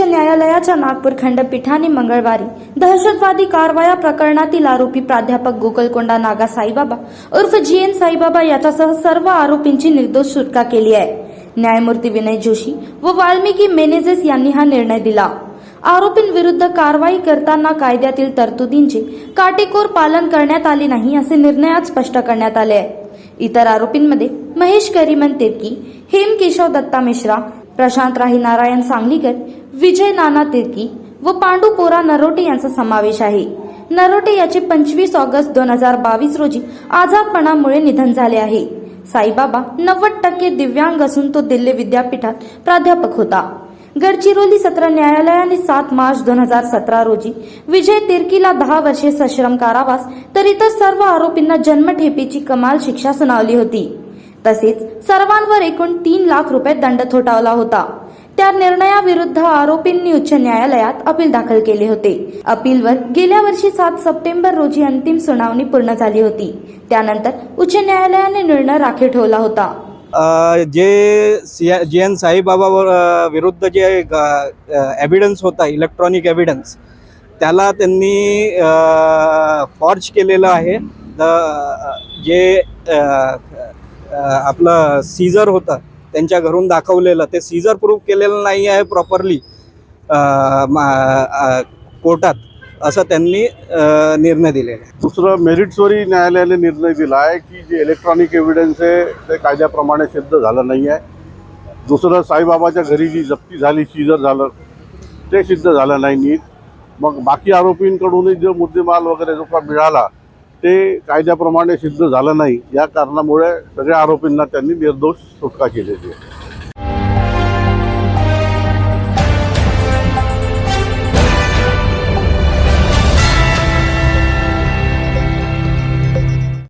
न्यायालयाच्या नागपूर खंडपीठाने मंगळवारी दहशतवादी कारवाया प्रकरणातील आरोपी प्राध्यापक गोकलकोंडा नागा साईबाबा उर्फ जी एन साईबाबा याच्यासह सर्व आरोपींची निर्दोष सुटका केली आहे. न्यायमूर्ती विनय जोशी व वाल्मिकी मेनेजेस यांनी हा निर्णय दिला. आरोपींविरुद्ध कारवाई करताना कायद्यातील तरतुदींचे काटेकोर पालन करण्यात आले नाही असे निर्णयात स्पष्ट करण्यात आले आहे. इतर आरोपींमध्ये महेश करीमन तिर्की हेम केशव दत्ता मिश्रा प्रशांत राही नारायण सांगलीकर विजय नाना तिर्की व पांडुपोरा नरोटे यांचा समावेश आहे. नरोटे याचे पंचवीस ऑगस्ट दोन हजार बावीस रोजी आजारपणामुळे निधन झाले आहे. साईबाबा नव्वद टक्के दिव्यांग असून तो दिल्ली विद्यापीठात प्राध्यापक होता. गडचिरोली सत्र न्यायालयाने सात मार्च दोन हजार सतरा रोजी विजय तिर्कीला दहा वर्षे सश्रम कारावास तर इतर सर्व आरोपींना जन्मठेपेची कमाल शिक्षा सुनावली होती. तसेच सर्वांवर एकूण तीन लाख रुपये दंड थोटावला होता. त्या निर्णयाविरुद्ध आरोपींनी उच्च न्यायालयात अपील दाखल केले होते. अपीलवर गेल्या वर्षी सात सप्टेंबर रोजी अंतिम सुनावणी पूर्ण झाली होती. त्यानंतर उच्च न्यायालयाने निर्णय राखीव ठेवला होता. जे जे एन साईबाबावर विरुद्ध जे एव्हिडन्स होता इलेक्ट्रॉनिक एव्हिडन्स त्याला त्यांनी फॉर्ज केलेलं आहे. द- जे आपलं सीझर होतं त्यांच्या घरून दाखवलेलं. ते सीझर प्रूव्ह केलेलं नाही आहे प्रॉपरली कोर्टात असं त्यांनी निर्णय दिलेला आहे. दुसरं मेरिट्सवरही न्यायालयाने निर्णय दिला आहे की जे इलेक्ट्रॉनिक एव्हिडन्स आहे ते कायद्याप्रमाणे सिद्ध झालं नाही आहे. दुसरं साईबाबाच्या घरी जी जप्ती झाली सीजर झालं ते सिद्ध झालं नाही नीट. मग बाकी आरोपींकडूनही जो मुद्देमाल वगैरे जो का मिळाला ते कायद्याप्रमाणे सिद्ध झालं नाही. या कारणामुळे सगळ्या आरोपींना त्यांनी निर्दोष सुटका केलेली आहे.